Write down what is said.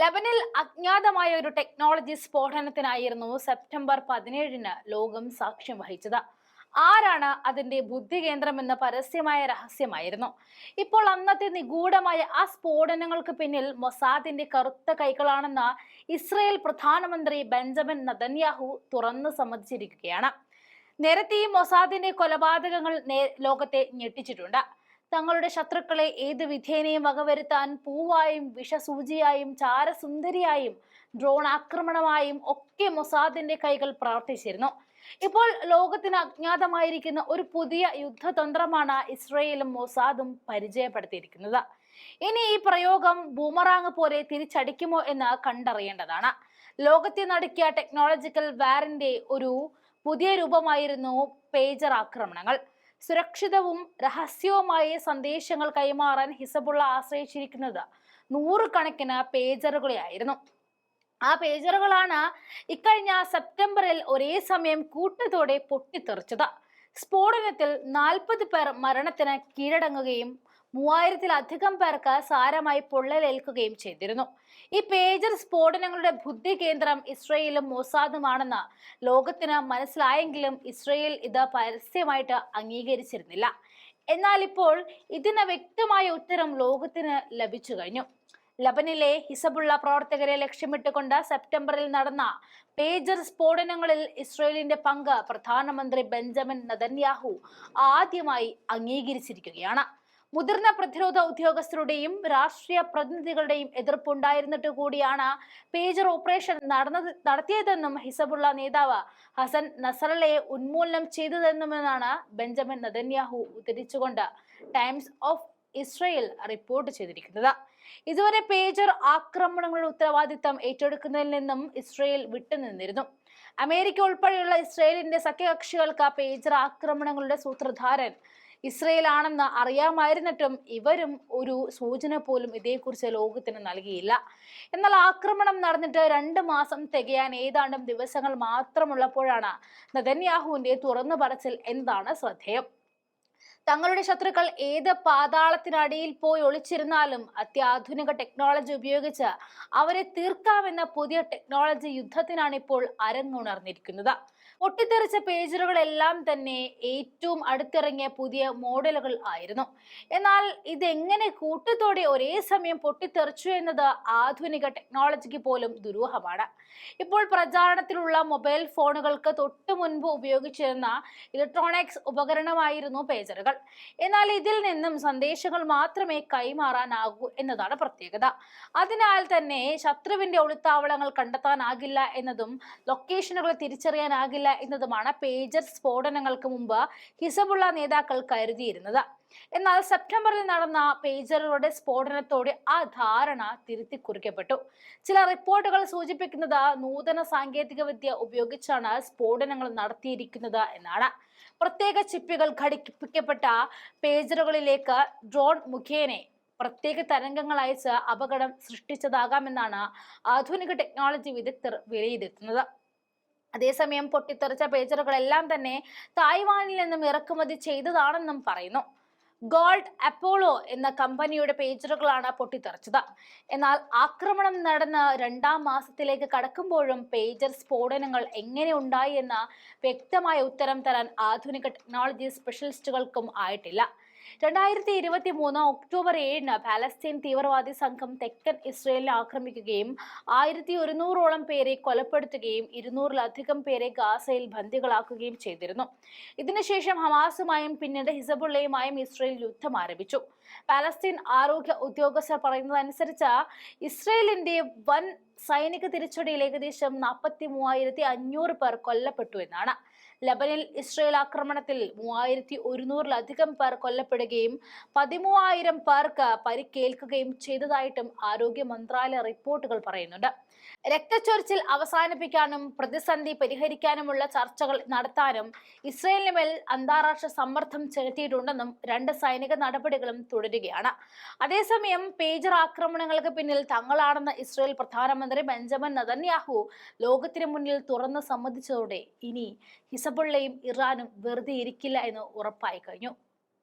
ലബനിൽ അജ്ഞാതമായ ഒരു technology സ്ഫോടനത്തിനായിരുന്നു September പതിനേഴിന് ലോകം സാക്ഷ്യം വഹിച്ചത്. ആരാണ് അതിന്റെ ബുദ്ധി കേന്ദ്രമെന്ന പരസ്യമായ രഹസ്യമായിരുന്നു. ഇപ്പോൾ അന്നത്തെ നിഗൂഢമായ ആ സ്ഫോടനങ്ങൾക്ക് പിന്നിൽ മൊസാദിന്റെ കറുത്ത കൈകളാണെന്ന ഇസ്രയേൽ പ്രധാനമന്ത്രി ബെഞ്ചമിൻ നദന്യാഹു തുറന്നു സമ്മതിച്ചിരിക്കുകയാണ്. നേരത്തെ ഈ മൊസാദിന്റെ കൊലപാതകങ്ങൾ ലോകത്തെ ഞെട്ടിച്ചിട്ടുണ്ട്. തങ്ങളുടെ ശത്രുക്കളെ ഏത് വിധേനയും വകവരുത്താൻ പൂവായും വിഷസൂചിയായും ചാരസുന്ദരിയായും ഡ്രോൺ ആക്രമണമായും ഒക്കെ മൊസാദിന്റെ കൈകൾ പ്രവർത്തിച്ചിരുന്നു ഇപ്പോൾ ലോകത്തിന് അജ്ഞാതമായിരിക്കുന്ന ഒരു പുതിയ യുദ്ധതന്ത്രമാണ് ഇസ്രയേലും മൊസാദും പരിചയപ്പെടുത്തിയിരിക്കുന്നത്. ഇനി ഈ പ്രയോഗം ബൂമറാങ് പോലെ തിരിച്ചടിക്കുമോ എന്ന് കണ്ടറിയേണ്ടതാണ്. ലോകത്തെ നടക്കിയ ടെക്നോളജിക്കൽ വാറിന്റെ ഒരു പുതിയ രൂപമായിരുന്നു പേജർ ആക്രമണങ്ങൾ. സുരക്ഷിതവും രഹസ്യവുമായ സന്ദേശങ്ങൾ കൈമാറാൻ ഹിസബുള്ള ആശ്രയിച്ചിരിക്കുന്നത് നൂറുകണക്കിന് പേജറുകളെയായിരുന്നു. ആ പേജറുകളാണ് ഇക്കഴിഞ്ഞ സെപ്റ്റംബറിൽ ഒരേ സമയം കൂട്ടത്തോടെ പൊട്ടിത്തെറിച്ചത്. സ്ഫോടനത്തിൽ നാൽപ്പത് പേർ മരണത്തിന് കീഴടങ്ങുകയും മൂവായിരത്തിലധികം പേർക്ക് സാരമായി പൊള്ളലേൽക്കുകയും ചെയ്തിരുന്നു. ഈ പേജർ സ്ഫോടനങ്ങളുടെ ബുദ്ധി കേന്ദ്രം ഇസ്രയേലും മൊസാദുമാണെന്ന് ലോകത്തിന് മനസ്സിലായെങ്കിലും ഇസ്രയേൽ ഇത് പരസ്യമായിട്ട് അംഗീകരിച്ചിരുന്നില്ല. എന്നാൽ ഇപ്പോൾ ഇതിന് വ്യക്തമായ ഉത്തരം ലോകത്തിന് ലഭിച്ചു കഴിഞ്ഞു. ലബനിലെ ഹിസബുള്ള പ്രവർത്തകരെ ലക്ഷ്യമിട്ടുകൊണ്ട് സെപ്റ്റംബറിൽ നടന്ന പേജർ സ്ഫോടനങ്ങളിൽ ഇസ്രയേലിന്റെ പങ്ക് പ്രധാനമന്ത്രി ബെഞ്ചമിൻ നദന്യാഹു ആദ്യമായി അംഗീകരിച്ചിരിക്കുകയാണ്. മുതിർന്ന പ്രതിരോധ ഉദ്യോഗസ്ഥരുടെയും രാഷ്ട്രീയ പ്രതിനിധികളുടെയും എതിർപ്പുണ്ടായിരുന്നിട്ട് കൂടിയാണ് പേജർ ഓപ്പറേഷൻ നടന്നത് നടത്തിയതെന്നും ഹിസബുള്ള നേതാവ് ഹസൻ നസറലയെ ഉന്മൂലനം ചെയ്തതെന്നുമെന്നാണ് ബെഞ്ചമിൻ നദന്യാഹു ഉദ്ധരിച്ചുകൊണ്ട് ടൈംസ് ഓഫ് ഇസ്രയേൽ റിപ്പോർട്ട് ചെയ്തിരിക്കുന്നത്. ഇതുവരെ പേജർ ആക്രമണങ്ങളുടെ ഉത്തരവാദിത്തം ഏറ്റെടുക്കുന്നതിൽ നിന്നും ഇസ്രയേൽ വിട്ടുനിന്നിരുന്നു. അമേരിക്ക ഉൾപ്പെടെയുള്ള ഇസ്രയേലിന്റെ സഖ്യകക്ഷികൾക്ക് പേജർ ആക്രമണങ്ങളുടെ സൂത്രധാരൻ ഇസ്രയേൽ ആണെന്ന് അറിയാമായിരുന്നിട്ടും ഇവരും ഒരു സൂചന പോലും ഇതേക്കുറിച്ച് ലോകത്തിന് നൽകിയില്ല. എന്നാൽ ആക്രമണം നടന്നിട്ട് രണ്ട് മാസം തികയാൻ ഏതാണ്ടും ദിവസങ്ങൾ മാത്രമുള്ളപ്പോഴാണ് നദന്യാഹുവിന്റെ തുറന്നു പറച്ചിൽ എന്താണ് ശ്രദ്ധേയം? തങ്ങളുടെ ശത്രുക്കൾ ഏത് പാതാളത്തിനടിയിൽ പോയി ഒളിച്ചിരുന്നാലും അത്യാധുനിക ടെക്നോളജി ഉപയോഗിച്ച് അവരെ തീർക്കാമെന്ന പുതിയ ടെക്നോളജി യുദ്ധത്തിനാണ് ഇപ്പോൾ അരങ്ങുണർന്നിരിക്കുന്നത്. പൊട്ടിത്തെറിച്ച പേജറുകളെല്ലാം തന്നെ ഏറ്റവും അടുത്തിറങ്ങിയ പുതിയ മോഡലുകൾ ആയിരുന്നു. എന്നാൽ ഇതെങ്ങനെ കൂട്ടത്തോടെ ഒരേ സമയം പൊട്ടിത്തെറിച്ചു എന്നത് ആധുനിക ടെക്നോളജിക്ക് പോലും ദുരൂഹമാണ്. ഇപ്പോൾ പ്രചാരണത്തിലുള്ള മൊബൈൽ ഫോണുകൾക്ക് തൊട്ടു മുൻപ് ഉപയോഗിച്ചിരുന്ന ഇലക്ട്രോണിക്സ് ഉപകരണമായിരുന്നു പേജറുകൾ. എന്നാൽ ഇതിൽ നിന്നും സന്ദേശങ്ങൾ മാത്രമേ കൈമാറാനാകൂ എന്നതാണ് പ്രത്യേകത. അതിനാൽ തന്നെ ശത്രുവിന്റെ ഒളിത്താവളങ്ങൾ കണ്ടെത്താനാകില്ല എന്നതും ലൊക്കേഷനുകൾ തിരിച്ചറിയാനാകില്ല എന്നതുമാണ് പേജർ സ്ഫോടനങ്ങൾക്ക് മുമ്പ് ഹിസബുള്ള നേതാക്കൾ കരുതിയിരുന്നത്. എന്നാൽ സെപ്റ്റംബറിൽ നടന്ന പേജറുകളുടെ സ്ഫോടനത്തോടെ ആ ധാരണ തിരുത്തി കുറിക്കപ്പെട്ടു. ചില റിപ്പോർട്ടുകൾ സൂചിപ്പിക്കുന്നത് നൂതന സാങ്കേതിക വിദ്യ ഉപയോഗിച്ചാണ് സ്ഫോടനങ്ങൾ നടത്തിയിരിക്കുന്നത് എന്നാണ്. പ്രത്യേക ചിപ്പുകൾ ഘടിപ്പിക്കപ്പെട്ട പേജറുകളിലേക്ക് ഡ്രോൺ മുഖേന പ്രത്യേക തരംഗങ്ങൾ അയച്ച് അപകടം സൃഷ്ടിച്ചതാകാമെന്നാണ് ആധുനിക ടെക്നോളജി വിദഗ്ധർ വിലയിരുത്തുന്നത്. അതേസമയം പൊട്ടിത്തെറിച്ച പേജറുകളെല്ലാം തന്നെ തായ്വാനിൽ നിന്നും ഇറക്കുമതി ചെയ്തതാണെന്നും പറയുന്നു. ഗോൾഡ് അപ്പോളോ എന്ന കമ്പനിയുടെ പേജറുകളാണ് പൊട്ടിത്തെറിച്ചത്. എന്നാൽ ആക്രമണം നടന്ന രണ്ടാം മാസത്തിലേക്ക് കടക്കുമ്പോഴും പേജർ സ്ഫോടനങ്ങൾ എങ്ങനെ ഉണ്ടായി എന്ന വ്യക്തമായ ഉത്തരം തരാൻ ആധുനിക ടെക്നോളജി സ്പെഷ്യലിസ്റ്റുകൾക്കും ആയിട്ടില്ല. രണ്ടായിരത്തി ഇരുപത്തി മൂന്ന് ഒക്ടോബർ ഏഴിന് പാലസ്തീൻ തീവ്രവാദി സംഘം തെക്കൻ ഇസ്രയേലിനെ ആക്രമിക്കുകയും ആയിരത്തി ഒരുന്നൂറോളം പേരെ കൊലപ്പെടുത്തുകയും ഇരുന്നൂറിലധികം പേരെ ഗാസയിൽ ബന്ദികളാക്കുകയും ചെയ്തിരുന്നു. ഇതിനുശേഷം ഹമാസുമായും പിന്നീട് ഹിസബുള്ളയുമായും ഇസ്രയേൽ യുദ്ധം ആരംഭിച്ചു. പാലസ്തീൻ ആരോഗ്യ ഉദ്യോഗസ്ഥർ പറയുന്നതനുസരിച്ച് ഇസ്രയേലിന്റെ വൻ സൈനിക തിരിച്ചടിയിൽ ഏകദേശം നാൽപ്പത്തി മൂവായിരത്തി അഞ്ഞൂറ് പേർ കൊല്ലപ്പെട്ടു എന്നാണ്. ലബനിൽ ഇസ്രയേൽ ആക്രമണത്തിൽ മൂവായിരത്തി ഒരുന്നൂറിലധികം പേർ കൊല്ലപ്പെടുകയും പതിമൂവായിരം പേർക്ക് പരിക്കേൽക്കുകയും ചെയ്തതായിട്ടും ആരോഗ്യ മന്ത്രാലയ റിപ്പോർട്ടുകൾ പറയുന്നുണ്ട്. രക്തച്ചൊരിച്ചിൽ അവസാനിപ്പിക്കാനും പ്രതിസന്ധി പരിഹരിക്കാനുമുള്ള ചർച്ചകൾ നടത്താനും ഇസ്രയേലിന് മേൽ അന്താരാഷ്ട്ര സമ്മർദ്ദം ചെലുത്തിയിട്ടുണ്ടെന്നും രണ്ട് സൈനിക നടപടികളും തുടരുകയാണ്. അതേസമയം പേജർ ആക്രമണങ്ങൾക്ക് പിന്നിൽ തങ്ങളാണെന്ന ഇസ്രയേൽ പ്രധാനമന്ത്രി ബെഞ്ചമിൻ നദന്യാഹു ലോകത്തിന് മുന്നിൽ തുറന്ന് സമ്മതിച്ചതോടെ ഇനി ഹിസബുള്ളയും ഇറാനും വെറുതെ ഇരിക്കില്ല എന്ന് ഉറപ്പായി കഴിഞ്ഞു.